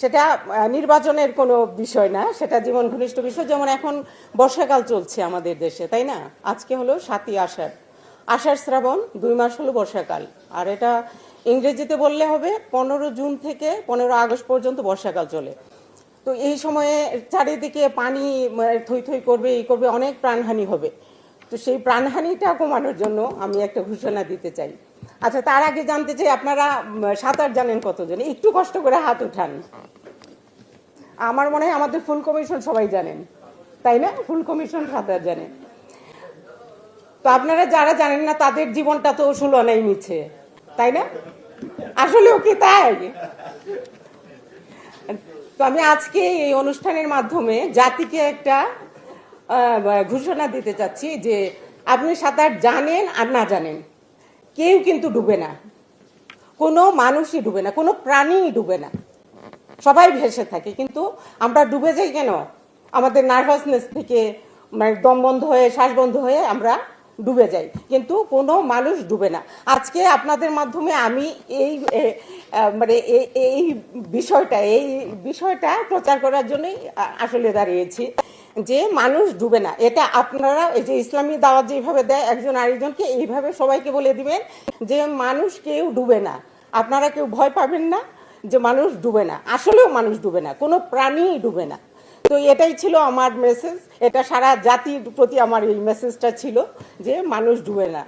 সেটা নির্বাচনের কোনো বিষয় না, সেটা জীবন ঘনিষ্ঠ বিষয়, যেমন এখন বর্ষাকাল চলছে আমাদের দেশে, তাই না? আজকে হলো সাতই আষাঢ়। আষাঢ় শ্রাবণ, দুই মাস হলো বর্ষাকাল। আর এটা ইংরেজিতে বললে হবে পনেরো জুন থেকে পনেরো আগস্ট পর্যন্ত বর্ষাকাল চলে। তো এই সময়ে চারিদিকে পানি থই থই করবে এই করবে, অনেক প্রাণহানি হবে। তো সেই প্রাণহানিটা কমানোর জন্য আমি একটা ঘোষণা দিতে চাই। আচ্ছা তার আগে জানতে চাই, আপনারা সাঁতার জানেন কতজন? একটু কষ্ট করে হাত উঠান। আমার মনে হয় আমাদের ফুল কমিশন সবাই জানেন। তাই না? ফুল কমিশন সাঁতার জানেন তো আপনারা যারা জানেন না, তাদের জীবনটা তো সুলনাই নিচ্ছে তাই না? আসলেও কি তাই? তো আমি আজকে এই অনুষ্ঠানের মাধ্যমে জাতিকে একটা ঘোষণা দিতে চাচ্ছি যে আপনি সাঁতার জানেন আর না জানেন, কেউ কিন্তু ডুবে না, কোনো মানুষই ডুবে না, কোনো প্রাণীই ডুবে না, সবাই ভেসে থাকে। কিন্তু আমরা ডুবে যাই কেন? আমাদের নার্ভাসনেস থেকে মানে দম বন্ধ হয়ে, শ্বাস বন্ধ হয়ে আমরা ডুবে যাই। কিন্তু কোনো মানুষ ডুবে না। আজকে আপনাদের মাধ্যমে আমি এই মানে এই- বিষয়টা, এই বিষয়টা প্রচার করার জন্যই আসলে দাঁড়িয়েছি। যে মানুষ ডুবে না। এটা আপনারা এই যে ইসলামী দাওয়াত যেভাবে দেয়, একজন আরেকজনকে এইভাবে সবাইকে বলে দিবেন যে মানুষ কেউ ডুবে না। আপনারা কেউ ভয় পাবেন না যে মানুষ ডুবে না। আসলেও মানুষ ডুবে না, কোনো প্রাণী ডুবে না। তো এটাই ছিল আমার মেসেজ এটা সারা জাতির প্রতি আমার এই মেসেজটা ছিল যে মানুষ ডুবে না।